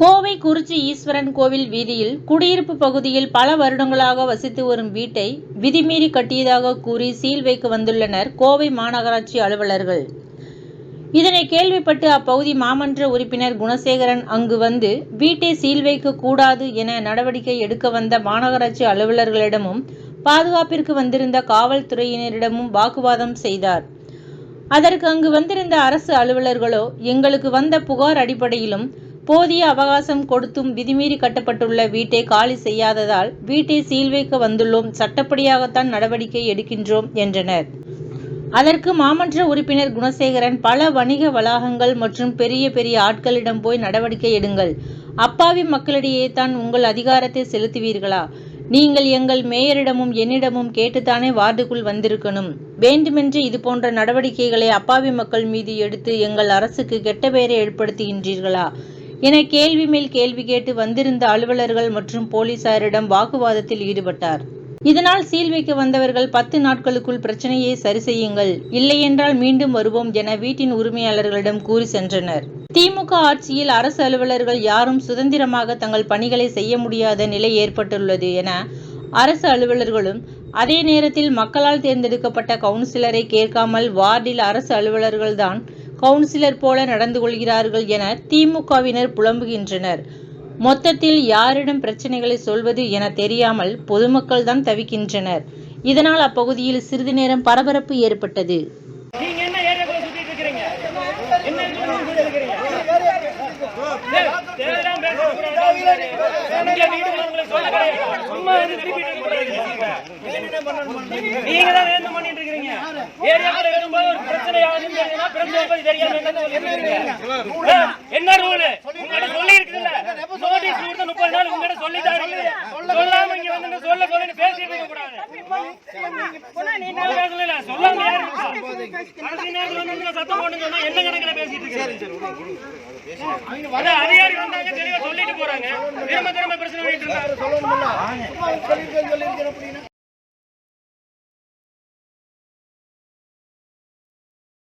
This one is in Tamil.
கோவை குறிச்சி ஈஸ்வரன் கோவில் வீதியில் குடியிருப்பு பகுதியில் பல வருடங்களாக வசித்து வரும் வீட்டை விதிமீறி கட்டியதாக கூறி சீல் வைக்க வந்துள்ளனர் கோவை மாநகராட்சி அலுவலர்கள். இதனை கேள்விப்பட்டு அப்பகுதி மாமன்ற உறுப்பினர் குணசேகரன் அங்கு வந்து வீட்டை சீல் வைக்க கூடாது என நடவடிக்கை எடுக்க வந்த மாநகராட்சி அலுவலர்களிடமும் பாதுகாப்பிற்கு வந்திருந்த காவல்துறையினரிடமும் வாக்குவாதம் செய்தார். அதற்கு அங்கு வந்திருந்த அரசு அலுவலர்களோ எங்களுக்கு வந்த புகார் அடிப்படையிலும் போதிய அவகாசம் கொடுத்தும் விதிமீறி கட்டப்பட்டுள்ள வீட்டை காலி செய்யாததால் வீட்டை சீல் வைக்க வந்துள்ளோம். சட்டப்படியாகத்தான் நடவடிக்கை எடுக்கின்றோம் என்றனர். அதற்கு மாமன்ற உறுப்பினர் குணசேகரன் பல வணிக வளாகங்கள் மற்றும் பெரிய பெரிய ஆட்களிடம் போய் நடவடிக்கை எடுங்கள். அப்பாவி மக்களிடையே தான் உங்கள் அதிகாரத்தை செலுத்துவீர்களா? நீங்கள் எங்கள் மேயரிடமும் என்னிடமும் கேட்டுத்தானே வார்டுக்குள் வந்திருக்கணும். வேண்டுமென்று இது போன்ற நடவடிக்கைகளை அப்பாவி மக்கள் மீது எடுத்து எங்கள் அரசுக்கு கெட்ட பெயரை ஏற்படுத்துகின்றீர்களா? என கேள்வி மேல் கேள்வி கேட்டு வந்திருந்த அலுவலர்கள் மற்றும் போலீசாரிடம் வாக்குவாதத்தில் ஈடுபட்டார். இதனால் சீல் வைக்க வந்தவர்கள் பத்து நாட்களுக்குள் பிரச்சனையை சரி செய்யுங்கள் இல்லையென்றால் மீண்டும் வருவோம் என வீட்டின் உரிமையாளர்களிடம் கூறி சென்றனர். திமுக ஆட்சியில் அரசு அலுவலர்கள் யாரும் சுதந்திரமாக தங்கள் பணிகளை செய்ய முடியாத நிலை ஏற்பட்டுள்ளது என அரசு அலுவலர்களும் அதே நேரத்தில் மக்களால் தேர்ந்தெடுக்கப்பட்ட கவுன்சிலரை கேட்காமல் வார்டில் அரசு அலுவலர்கள்தான் கவுன்சிலர் போல நடந்து கொள்கிறார்கள் என திமுகவினர் புலம்புகின்றனர். மொத்தத்தில் யாரிடம் பிரச்சனைகளை சொல்வது என தெரியாமல் பொதுமக்கள் தான் தவிக்கின்றனர். இதனால் அப்பகுதியில் சிறிது நேரம் பரபரப்பு ஏற்பட்டது. நீங்க தான் வேணும் பண்ணிட்டு இருக்கிறீங்க. ஏரியாக்குள்ள இருக்கும்போது ஒரு பிரச்சனை ஆகுதுன்னு தெரியுமா பிரச்சனை போய் தெரியாம என்ன சொல்லிட்டு ரூல் உங்கள்ட்ட சொல்லி இருக்குல்ல நோட்டீஸ் கொடுத்து முப்பது நாள் உங்கள்ட்ட சொல்லிட்டாரு இருக்குது சொல்லாம இங்க வந்து சொல்ல சொல்லிட்டு பேசிட்டு இருக்க கூடாது. சொல்லாம கடைசி நேரத்துல வந்து சத்தம் சொன்னா என்ன கணக்குல பேசிட்டு இருக்கீங்க? அதிகாரி வந்தாங்க தெளிவா சொல்லிட்டு போறாங்க. திரும்ப திரும்ப பிரச்சனை பண்ணிட்டு